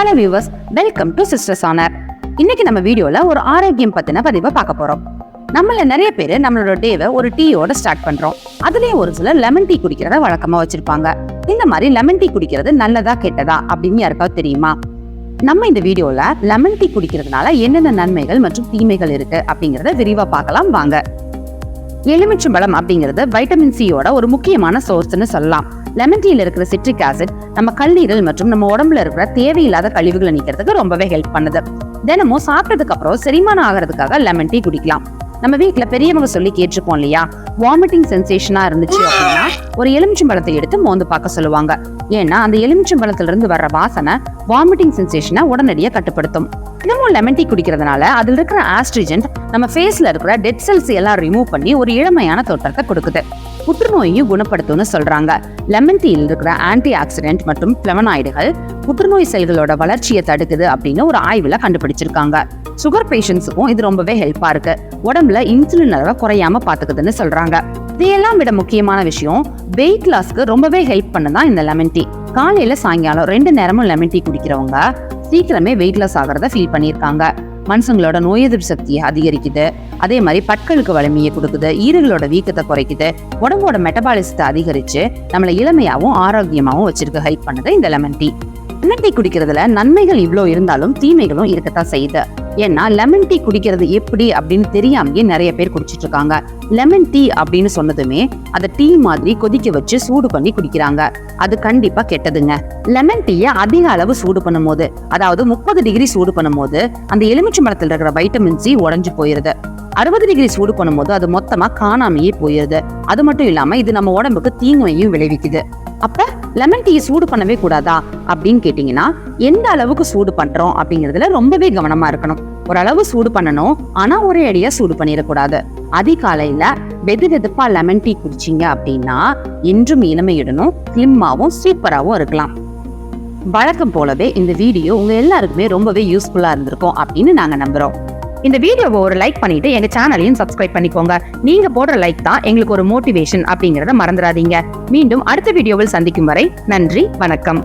Hello viewers welcome to sisters honour இன்னைக்கு நம்ம வீடியோவில் ஒரு ஆரோக்கியம் பற்றின பதிவை பார்க்க போறோம். நம்மள நிறைய பேர் நம்மளோட டேவை ஒரு டீயோட ஸ்டார்ட் பண்றோம். அதுலேயே ஒரு சிலர் லெமன் டீ குடிக்கிறத வழக்கமா வச்சுருப்பாங்க. இந்த மாதிரி லெமன் டீ குடிக்கிறது நல்லதா கெட்டதா அப்படின்னு யாருக்காவது தெரியுமா? நம்ம இந்த வீடியோவில் லெமன் டீ குடிக்கிறதுனால என்னென்ன நன்மைகள் மற்றும் தீமைகள் இருக்கு அப்படிங்கிறத விரிவாக பார்க்கலாம் வாங்க. எலுமிச்சம்பழம் அப்படிங்கிறது வைட்டமின் சியோட ஒரு முக்கியமான சோர்ஸ்னு சொல்லலாம். லெமன் டீல இருக்கிற சிட்ரிக் ஆசிட் நம்ம கல்லீரல் மற்றும் நம்ம உடம்புல இருக்கிற தேவையில்லாத கழிவுகளை நீக்கிறதுக்கு ரொம்பவே ஹெல்ப் பண்ணுது. தினமும் சாப்பிட்டதுக்கு அப்புறம் செரிமானம் ஆகிறதுக்காக லெமன் டீ குடிக்கலாம். நம்ம வீட்ல பெரியவங்க சொல்லி கேட்டிருப்போம் இல்லையா? வாமிட்டிங் சென்சேஷனா இருந்துச்சு அப்படின்னா ஒரு எலுமிச்சம்பழத்தை எடுத்து மோந்து பார்க்க சொல்லுவாங்க. ஏன்னா அந்த எலுமிச்சம்பழத்துல இருந்து வர்ற வாசனை வாமிட்டிங் சென்சேஷனை உடனடியாக கட்டுப்படுத்தும். தினமும் லெமன் டீ குடிக்கிறதுனால அதில் இருக்கிற ஆஸ்ட்ரிஜென்ட் நம்ம ஃபேஸ்ல இருக்கிற டெட் செல்ஸ் எல்லாம் ரிமூவ் பண்ணி ஒரு இளமையான தோற்றத்தை கொடுக்குது. புற்றுநோயையும் குணப்படுத்தும்னு சொல்றாங்க. லெமன் டீயில் இருக்கிற ஆன்டி ஆக்சிடென்ட் மற்றும் பிளவனாய்டுகள் புற்றுநோய் செல்களோட வளர்ச்சியை தடுக்குது அப்படின்னு ஒரு ஆய்வுல கண்டுபிடிச்சிருக்காங்க. சுகர் பேஷண்ட்ஸுக்கும் இது ரொம்பவே ஹெல்ப்பா இருக்கு. உடம்புல இன்சுலின் அளவை குறையாம பாத்துக்குதுன்னு சொல்றாங்க. இதையெல்லாம் விட முக்கியமான விஷயம் வெயிட் லாஸ்க்கு ரொம்பவே ஹெல்ப் பண்ணுதான் இந்த லெமன் டீ காலையில சாயங்காலம் ரெண்டு நேரமும் லெமன் டீ குடிக்கிறவங்க சீக்கிரமே வெயிட் லாஸ் ஆகிறத ஃபீல் பண்ணியிருக்காங்க. மனுஷங்களோட நோய் எதிர்ப்பு சக்தியை அதிகரிக்குது. அதே மாதிரி பற்களுக்கு வலிமையை கொடுக்குது. ஈறுகளோட வீக்கத்தை குறைக்குது. உடம்போட மெட்டபாலிசத்தை அதிகரித்து நம்மளை இளமையாகவும் ஆரோக்கியமாகவும் வச்சிருக்க. ஹெல்ப் பண்ணுது இந்த லெமன் டீ லெமன் டீ குடிக்கிறதுல நன்மைகள் இவ்வளோ இருந்தாலும் தீமைகளும் இருக்கத்தான் செய்யுது. ஏன்னா லெமன் டீ குடிக்கிறது எப்படி அப்படின்னு தெரியாமயே நிறைய பேர் குடிச்சிட்டு இருக்காங்க லெமன் டீ அப்படின்னு சொன்னதுமே அதை டீ மாதிரி கொதிக்க வச்சு சூடு பண்ணி குடிக்கிறாங்க. அது கண்டிப்பா கெட்டதுங்க. லெமன் டீயை அதிக அளவு சூடு பண்ணும் போது அதாவது முப்பது டிகிரி சூடு பண்ணும்போது அந்த எலுமிச்சை மரத்தில் இருக்கிற வைட்டமின் சி உடஞ்சு போயிருது. அறுபது டிகிரி சூடு பண்ணும்போது அது மொத்தமா காணாமையே போயிருது. அது மட்டும் இல்லாம இது நம்ம உடம்புக்கு தீங்குவையும் விளைவிக்குது. அப்ப லெமன் டீயை சூடு பண்ணவே கூடாதா? அப்படின்னு கேட்டீங்கன்னா எந்த அளவுக்கு சூடு பண்றோம் அப்படிங்கறதுல ரொம்பவே கவனமா இருக்கணும். ஓரளவு சூடு பண்ணணும். ஆனா ஒரே அடியா சூடு பண்ணிடக்கூடாது. அதிகாலையில வெது வெதுப்பா லெமன் டீ குடிச்சீங்க அப்படின்னா என்றும் இளமையுடனும் ஸ்லிம்மாவும் சூப்பராகவும் இருக்கலாம். வழக்கம் போலவே இந்த வீடியோ உங்க எல்லாருக்குமே ரொம்பவே யூஸ்ஃபுல்லா இருந்திருக்கும் அப்படின்னு நாங்க நம்புறோம். இந்த வீடியோவை ஒரு லைக் பண்ணிட்டு எங்க சேனலையும் சப்ஸ்கிரைப் பண்ணிக்கோங்க. நீங்க போடுற லைக் தான் எங்களுக்கு ஒரு மோட்டிவேஷன் அப்படிங்கறத மறந்துடாதீங்க. மீண்டும் அடுத்த வீடியோவில் சந்திக்கும் வரை நன்றி வணக்கம்.